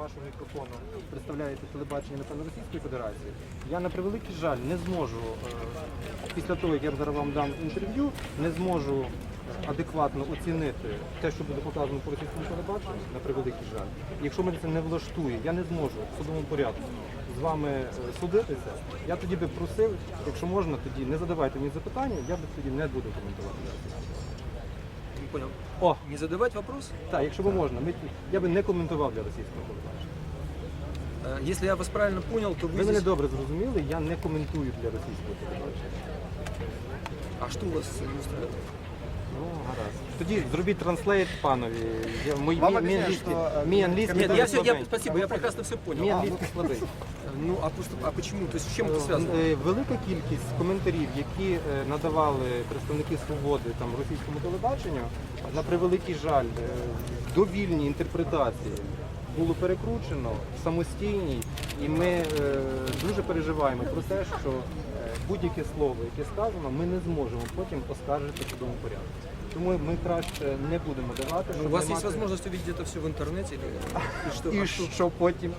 вашого мікрофону представляєте телебачення напевно Російської Федерації. Я на превеликий жаль не зможу е, після того, як я зараз вам дам інтерв'ю, не зможу е, адекватно оцінити те, що буде показано по російському телебаченню, на превеликий жаль. Якщо мене це не влаштує, я не зможу в судовому порядку з вами е, судитися. Я тоді би просив, якщо можна, тоді не задавайте мені запитання, я би тоді не буду коментувати. Не понял. О, Не задавать вопрос? так, якщо б можна, ми, я би не коментував для російського телебачення. Э, Если я вас правильно понял, то вы, Ви мене здесь... добре зрозуміли, я не коментую для російського телебачення. А что у вас не устраивает? Тоді зробіть транслейт панові. Я, мій, Вам мій, мій об'ясняю, англійський, що, е, мій англійський Нет, я, все, я, слабенький. спасибо, я прекрасно все понял. Мій А, англійський слабий. ну, а, просто, а почему? То есть с чем это связано? Е, Велика кількість коментарів, які е, надавали представники свободи там російському телебаченню, на превеликий жаль, е, в довільній інтерпретації було перекручено в самостійній, і ми е, дуже переживаємо про те, що е, будь-яке слово, яке сказано, ми не зможемо потім оскаржити в судовому порядку. Тому ми краще не будемо давати. Ну, у щоб вас не есть мати- возможность увидеть это все в интернете? Или... И что? І а что? що потім?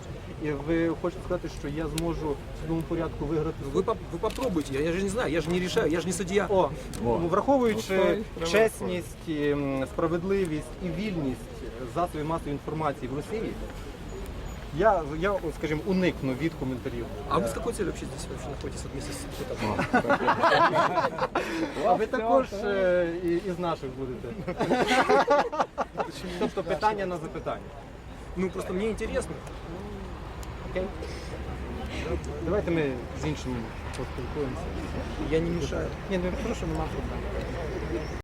І ви хочете сказати, що я зможу в судовому порядку виграти Ну, Вы, поп- вы попробуйте, я, я же не знаю, я же не решаю, я же не судья. О, ну, враховуючи Ой, прямо чесність, ем, справедливість і вільність засобів масової інформації в Росії, я, я от, скажімо, уникну від коментарів. А вы с какой целью вообще здесь вообще находитесь вот вместе с депутатом? А ви також е, і- із наших будете. Тобто питання на запитання. Ну, просто мне интересно. Окей? Давайте ми з іншим поспілкуємося. Я не мешаю. Ні, ну прошу, нема проблем.